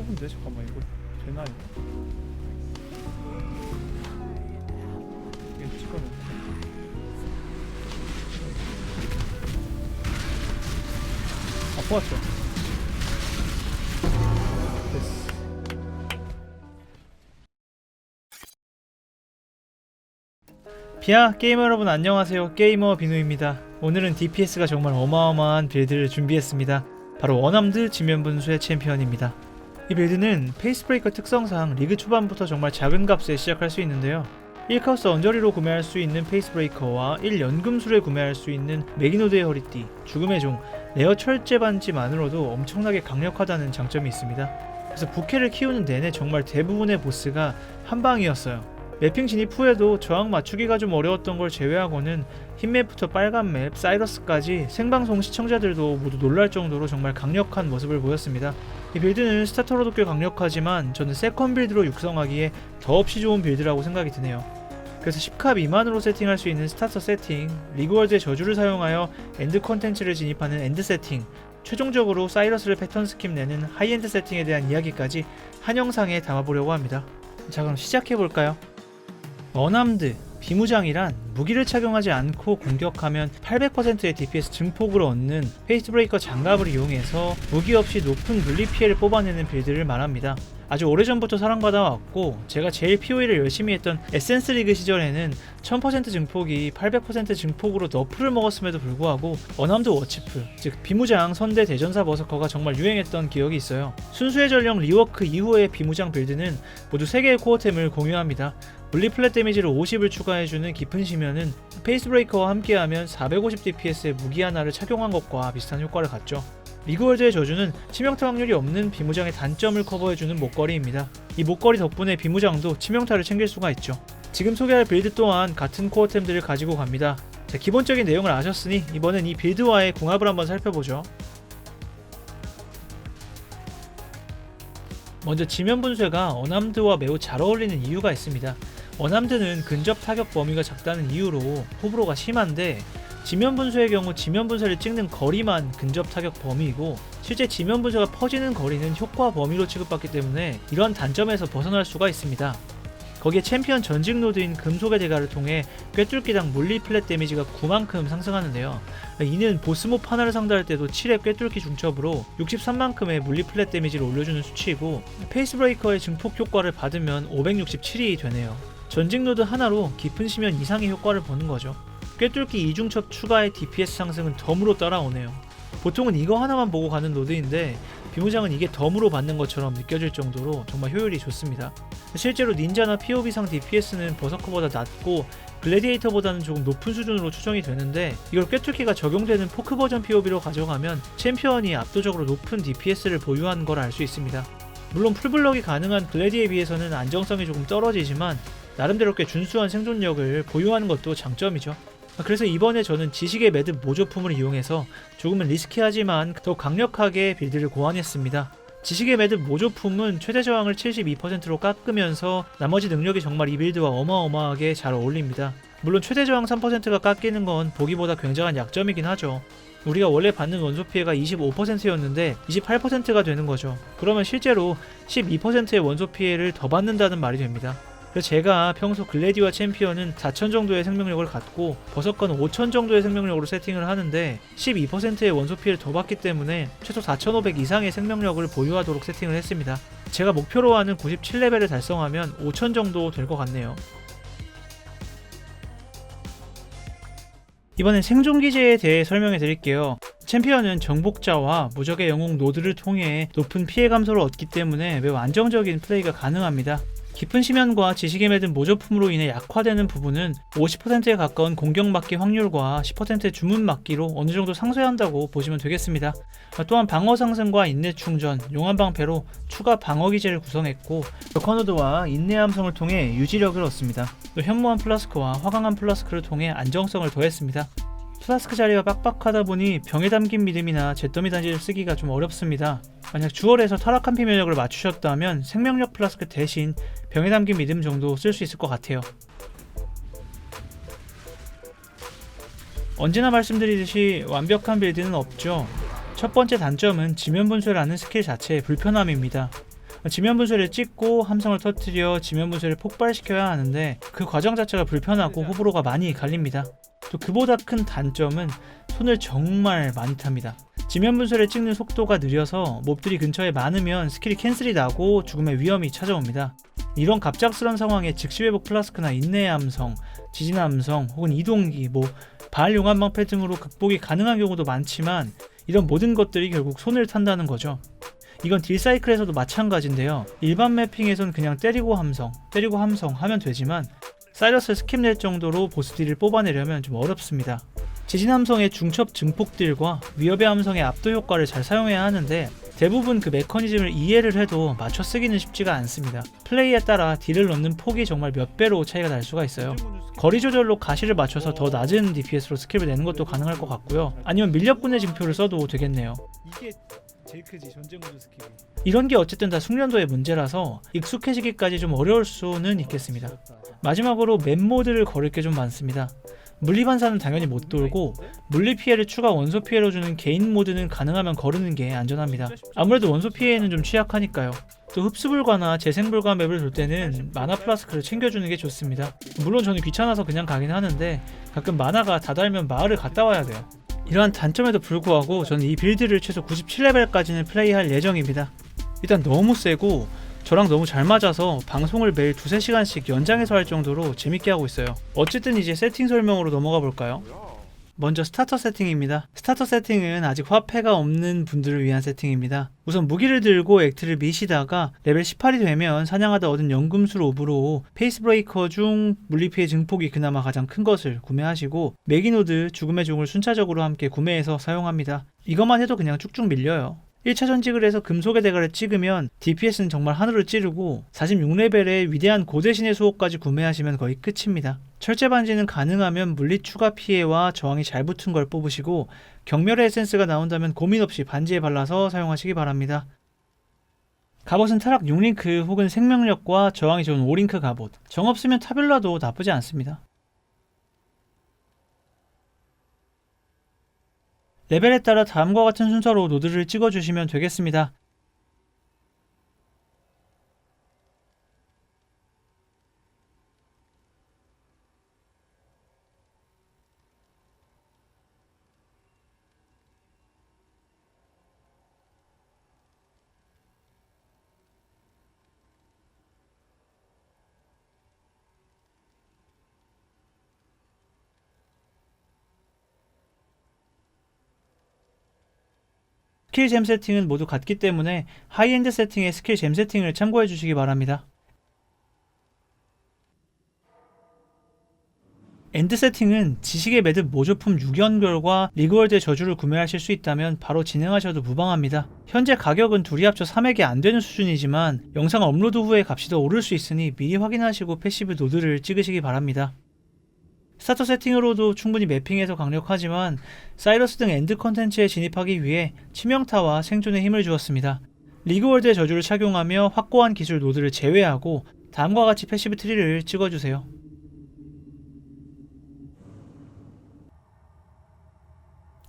좁은데? 잠깐만 이거 되나 이거? 아 뽑았어. 됐어. 비아 게이머 여러분 안녕하세요. 게이머 비누입니다. 오늘은 DPS가 정말 어마어마한 빌드를 준비했습니다. 바로 원암드 지면분수의 챔피언입니다 이 빌드는 페이스브레이커 특성상 리그 초반부터 정말 작은 값에 시작할 수 있는데요 1카우스 언저리로 구매할 수 있는 페이스브레이커와 1연금술에 구매할 수 있는 메기노드의 허리띠, 죽음의 종, 레어 철제 반지만으로도 엄청나게 강력하다는 장점이 있습니다. 그래서 부캐를 키우는 내내 정말 대부분의 보스가 한방이었어요. 맵핑 진입 후에도 저항 맞추기가 좀 어려웠던 걸 제외하고는 흰맵부터 빨간 맵, 사이러스까지 생방송 시청자들도 모두 놀랄 정도로 정말 강력한 모습을 보였습니다. 이 빌드는 스타터로도 꽤 강력하지만 저는 세컨 빌드로 육성하기에 더없이 좋은 빌드라고 생각이 드네요. 그래서 10카 미만으로 세팅할 수 있는 스타터 세팅, 리그월드의 저주를 사용하여 엔드 컨텐츠를 진입하는 엔드 세팅, 최종적으로 사이러스를 패턴 스킵 내는 하이엔드 세팅에 대한 이야기까지 한 영상에 담아보려고 합니다. 자 그럼 시작해볼까요? 어남드 비무장이란 무기를 착용하지 않고 공격하면 800%의 DPS 증폭을 얻는 페이스브레이커 장갑을 이용해서 무기 없이 높은 물리 피해를 뽑아내는 빌드를 말합니다. 아주 오래전부터 사랑받아 왔고 제가 제일 POE를 열심히 했던 에센스 리그 시절에는 1000% 증폭이 800% 증폭으로 너프를 먹었음에도 불구하고 어남드 워치프 즉 비무장 선대 대전사 버서커가 정말 유행했던 기억이 있어요. 순수의 전령 리워크 이후의 비무장 빌드는 모두 3개의 코어템을 공유합니다. 물리 플랫 데미지를 50을 추가해주는 깊은 심연은 페이스브레이커와 함께하면 450 DPS의 무기 하나를 착용한 것과 비슷한 효과를 갖죠. 미그월드의 저주는 치명타 확률이 없는 비무장의 단점을 커버해주는 목걸이입니다. 이 목걸이 덕분에 비무장도 치명타를 챙길 수가 있죠. 지금 소개할 빌드 또한 같은 코어템들을 가지고 갑니다. 자, 기본적인 내용을 아셨으니 이번엔 이 빌드와의 궁합을 한번 살펴보죠. 먼저 지면 분쇄가 어남드와 매우 잘 어울리는 이유가 있습니다. 어남드는 근접 타격 범위가 작다는 이유로 호불호가 심한데 지면 분쇄의 경우 지면 분쇄를 찍는 거리만 근접 타격 범위이고 실제 지면 분쇄가 퍼지는 거리는 효과 범위로 취급받기 때문에 이러한 단점에서 벗어날 수가 있습니다. 거기에 챔피언 전직 노드인 금속의 대가를 통해 꿰뚫기당 물리 플랫 데미지가 9만큼 상승하는데요. 이는 보스몹 하나를 상대할 때도 7의 꿰뚫기 중첩으로 63만큼의 물리 플랫 데미지를 올려주는 수치이고 페이스 브레이커의 증폭 효과를 받으면 567이 되네요. 전직 노드 하나로 깊은 심연 이상의 효과를 보는 거죠. 꿰뚫기 이중첩 추가의 DPS 상승은 덤으로 따라오네요. 보통은 이거 하나만 보고 가는 노드인데 비무장은 이게 덤으로 받는 것처럼 느껴질 정도로 정말 효율이 좋습니다. 실제로 닌자나 POB상 DPS는 버서커보다 낮고 글래디에이터보다는 조금 높은 수준으로 추정이 되는데 이걸 꿰뚫기가 적용되는 포크 버전 POB로 가져가면 챔피언이 압도적으로 높은 DPS를 보유한 걸 알 수 있습니다. 물론 풀블럭이 가능한 글래디에 비해서는 안정성이 조금 떨어지지만 나름대로 꽤 준수한 생존력을 보유하는 것도 장점이죠. 그래서 이번에 저는 지식의 매듭 모조품을 이용해서 조금은 리스키하지만 더 강력하게 빌드를 고안했습니다. 지식의 매듭 모조품은 최대 저항을 72%로 깎으면서 나머지 능력이 정말 이 빌드와 어마어마하게 잘 어울립니다. 물론 최대 저항 3%가 깎이는 건 보기보다 굉장한 약점이긴 하죠. 우리가 원래 받는 원소 피해가 25%였는데 28%가 되는 거죠. 그러면 실제로 12%의 원소 피해를 더 받는다는 말이 됩니다. 그래서 제가 평소 글래디와 챔피언은 4000 정도의 생명력을 갖고 버섯건 5000 정도의 생명력으로 세팅을 하는데 12%의 원소 피해를 더 받기 때문에 최소 4500 이상의 생명력을 보유하도록 세팅을 했습니다. 제가 목표로 하는 97레벨을 달성하면 5000 정도 될 것 같네요. 이번엔 생존 기제에 대해 설명해 드릴게요. 챔피언은 정복자와 무적의 영웅 노드를 통해 높은 피해 감소를 얻기 때문에 매우 안정적인 플레이가 가능합니다. 깊은 심연과 지식에 맺은 모조품으로 인해 약화되는 부분은 50%에 가까운 공격 막기 확률과 10%의 주문 막기로 어느 정도 상쇄한다고 보시면 되겠습니다. 또한 방어 상승과 인내 충전, 용암 방패로 추가 방어 기제를 구성했고 벽화노드와 인내 함성을 통해 유지력을 얻습니다. 또 현무한 플라스크와 화강한 플라스크를 통해 안정성을 더했습니다. 플라스크 자리가 빡빡하다 보니 병에 담긴 믿음이나 잿더미 단지를 쓰기가 좀 어렵습니다. 만약 주얼에서 타락한 피면력을 맞추셨다면 생명력 플라스크 대신 병에 담긴 믿음 정도 쓸 수 있을 것 같아요. 언제나 말씀드리듯이 완벽한 빌드는 없죠. 첫 번째 단점은 지면 분쇄라는 스킬 자체의 불편함입니다. 지면 분쇄를 찍고 함성을 터뜨려 지면 분쇄를 폭발시켜야 하는데 그 과정 자체가 불편하고 호불호가 많이 갈립니다. 또 그보다 큰 단점은 손을 정말 많이 탑니다. 지면 분쇄를 찍는 속도가 느려서 몹들이 근처에 많으면 스킬이 캔슬이 나고 죽음의 위험이 찾아옵니다. 이런 갑작스런 상황에 즉시 회복 플라스크나 인내의 함성, 지진 함성 혹은 이동기, 뭐발 용암 패 등으로 극복이 가능한 경우도 많지만 이런 모든 것들이 결국 손을 탄다는 거죠. 이건 딜사이클에서도 마찬가지인데요. 일반 매핑에선 그냥 때리고 함성, 때리고 함성 하면 되지만 사이러스 스킵 낼 정도로 보스 딜을 뽑아내려면 좀 어렵습니다. 지진 함성의 중첩 증폭 딜과 위협의 함성의 압도 효과를 잘 사용해야 하는데 대부분 그 메커니즘을 이해를 해도 맞춰 쓰기는 쉽지가 않습니다. 플레이에 따라 딜을 넣는 폭이 정말 몇 배로 차이가 날 수가 있어요. 거리 조절로 가시를 맞춰서 더 낮은 DPS로 스킬을 내는 것도 가능할 것 같고요. 아니면 밀렵분해 증표를 써도 되겠네요. 제일 크지 전쟁 모드 스킬이. 이런 게 어쨌든 다 숙련도의 문제라서 익숙해지기까지 좀 어려울 수는 있겠습니다. 마지막으로 맵 모드를 걸을 게 좀 많습니다. 물리 반사는 당연히 못 돌고 물리 피해를 추가 원소 피해로 주는 개인 모드는 가능하면 거르는 게 안전합니다. 아무래도 원소 피해에는 좀 취약하니까요. 또 흡수불가나 재생불가 맵을 돌 때는 마나 플라스크를 챙겨주는 게 좋습니다. 물론 저는 귀찮아서 그냥 가긴 하는데 가끔 마나가 다 달면 마을을 갔다 와야 돼요. 이러한 단점에도 불구하고 저는 이 빌드를 최소 97레벨까지는 플레이할 예정입니다. 일단 너무 세고 저랑 너무 잘 맞아서 방송을 매일 두세 시간씩 연장해서 할 정도로 재밌게 하고 있어요. 어쨌든 이제 세팅 설명으로 넘어가 볼까요? 먼저 스타터 세팅입니다. 스타터 세팅은 아직 화폐가 없는 분들을 위한 세팅입니다. 우선 무기를 들고 액트를 미시다가 레벨 18이 되면 사냥하다 얻은 연금술 오브로 페이스 브레이커 중 물리피해 증폭이 그나마 가장 큰 것을 구매하시고 매기노드 죽음의 종을 순차적으로 함께 구매해서 사용합니다. 이것만 해도 그냥 쭉쭉 밀려요. 1차 전직을 해서 금속의 대가를 찍으면 DPS는 정말 하늘을 찌르고 46레벨의 위대한 고대신의 수호까지 구매하시면 거의 끝입니다. 철제 반지는 가능하면 물리 추가 피해와 저항이 잘 붙은 걸 뽑으시고 경멸의 에센스가 나온다면 고민 없이 반지에 발라서 사용하시기 바랍니다. 갑옷은 타락 6링크 혹은 생명력과 저항이 좋은 5링크 갑옷. 정 없으면 타빌라도 나쁘지 않습니다. 레벨에 따라 다음과 같은 순서로 노드를 찍어주시면 되겠습니다. 스킬 잼 세팅은 모두 같기 때문에 하이엔드 세팅의 스킬 잼 세팅을 참고해 주시기 바랍니다. 엔드 세팅은 지식의 매듭 모조품 6연결과 리그월드의 저주를 구매하실 수 있다면 바로 진행하셔도 무방합니다. 현재 가격은 둘이 합쳐 3액이 안 되는 수준이지만 영상 업로드 후에 값이 더 오를 수 있으니 미리 확인하시고 패시브 노드를 찍으시기 바랍니다. 스타터 세팅으로도 충분히 매핑해서 강력하지만 사이러스 등 엔드 컨텐츠에 진입하기 위해 치명타와 생존에 힘을 주었습니다. 리그월드의 저주를 착용하며 확고한 기술 노드를 제외하고 다음과 같이 패시브 트리를 찍어주세요.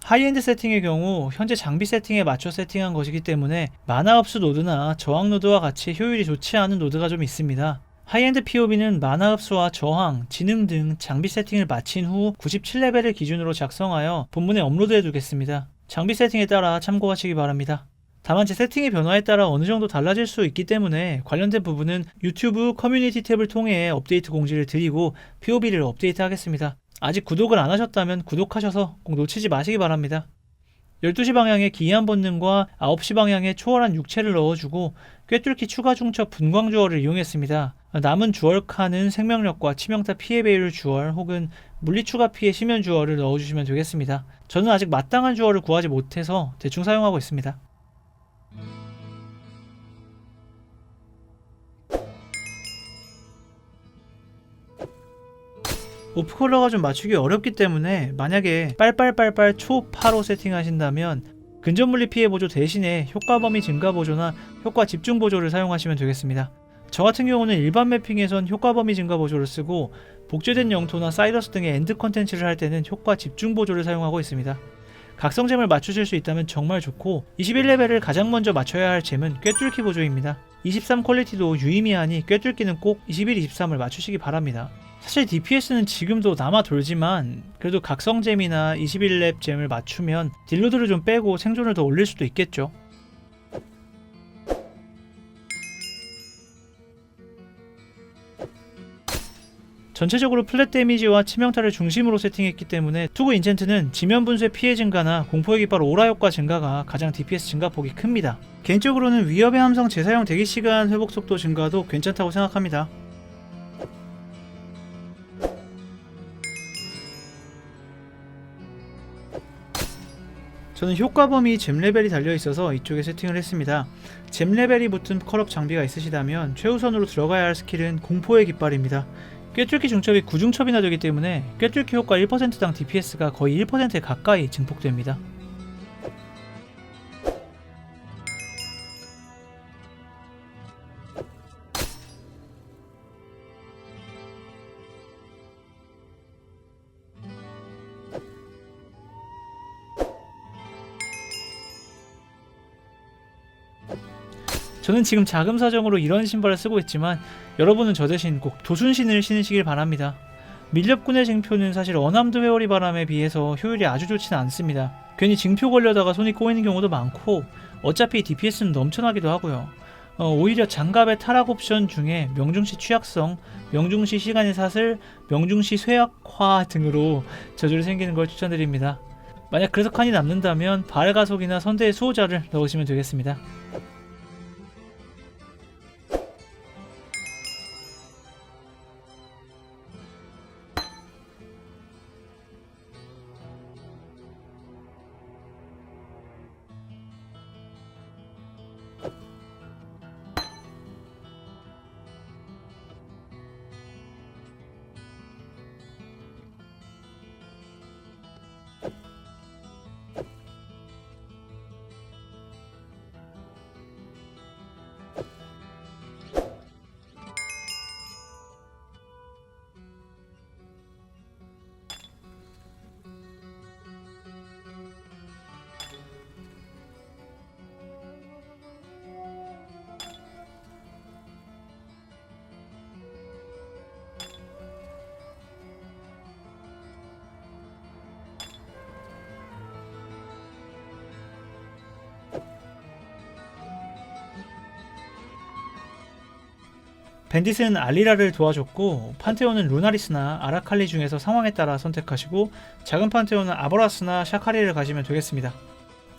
하이엔드 세팅의 경우 현재 장비 세팅에 맞춰 세팅한 것이기 때문에 마나 흡수 노드나 저항 노드와 같이 효율이 좋지 않은 노드가 좀 있습니다. 하이엔드 POB는 마나 흡수와 저항, 지능 등 장비 세팅을 마친 후 97레벨을 기준으로 작성하여 본문에 업로드해 두겠습니다. 장비 세팅에 따라 참고하시기 바랍니다. 다만 제 세팅의 변화에 따라 어느 정도 달라질 수 있기 때문에 관련된 부분은 유튜브 커뮤니티 탭을 통해 업데이트 공지를 드리고 POB를 업데이트 하겠습니다. 아직 구독을 안 하셨다면 구독하셔서 꼭 놓치지 마시기 바랍니다. 12시 방향에 기이한 본능과 9시 방향에 초월한 육체를 넣어주고 꿰뚫기 추가 중첩 분광 주얼을 이용했습니다. 남은 주얼 칸은 생명력과 치명타 피해 배율 주얼 혹은 물리 추가 피해 심연 주얼을 넣어주시면 되겠습니다. 저는 아직 마땅한 주얼을 구하지 못해서 대충 사용하고 있습니다. 오프컬러가 좀 맞추기 어렵기 때문에 만약에 빨빨빨빨 초파로 세팅하신다면 근접물리 피해 보조 대신에 효과 범위 증가 보조나 효과 집중 보조를 사용하시면 되겠습니다. 저 같은 경우는 일반 매핑에선 효과 범위 증가 보조를 쓰고 복제된 영토나 사이러스 등의 엔드 컨텐츠를 할 때는 효과 집중 보조를 사용하고 있습니다. 각성잼을 맞추실 수 있다면 정말 좋고 21레벨을 가장 먼저 맞춰야 할 잼은 꿰뚫기 보조입니다. 23 퀄리티도 유의미하니 꿰뚫기는 꼭 21, 23을 맞추시기 바랍니다. 사실 DPS는 지금도 남아 돌지만 그래도 각성잼이나 21렙 잼을 맞추면 딜로드를 좀 빼고 생존을 더 올릴 수도 있겠죠. 전체적으로 플랫 데미지와 치명타를 중심으로 세팅했기 때문에 투구 인챈트는 지면 분수의 피해 증가나 공포의 깃발 오라 효과 증가가 가장 DPS 증가폭이 큽니다. 개인적으로는 위협의 함성 재사용 대기 시간 회복 속도 증가도 괜찮다고 생각합니다. 저는 효과 범위 잼 레벨이 달려 있어서 이쪽에 세팅을 했습니다. 잼 레벨이 붙은 컬업 장비가 있으시다면 최우선으로 들어가야 할 스킬은 공포의 깃발입니다. 꿰뚫기 중첩이 9중첩이나 되기 때문에 꿰뚫기 효과 1%당 DPS가 거의 1%에 가까이 증폭됩니다. 저는 지금 자금 사정으로 이런 신발을 쓰고 있지만 여러분은 저 대신 꼭 도순신을 신으시길 바랍니다. 밀렵군의 징표는 사실 어남드 회오리 바람에 비해서 효율이 아주 좋지는 않습니다. 괜히 징표 걸려다가 손이 꼬이는 경우도 많고 어차피 DPS는 넘쳐나기도 하고요. 어, 오히려 장갑의 타락 옵션 중에 명중시 취약성, 명중시 시간의 사슬, 명중시 쇠약화 등으로 저절로 생기는 걸 추천드립니다. 만약 그래서 칸이 남는다면 발가속이나 선대의 수호자를 넣으시면 되겠습니다. 벤디스는 알리라를 도와줬고 판테온은 루나리스나 아라칼리 중에서 상황에 따라 선택하시고 작은 판테온은 아보라스나 샤카리를 가시면 되겠습니다.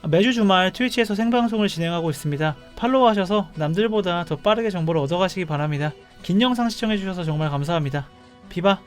매주 주말 트위치에서 생방송을 진행하고 있습니다. 팔로우하셔서 남들보다 더 빠르게 정보를 얻어가시기 바랍니다. 긴 영상 시청해주셔서 정말 감사합니다. 비바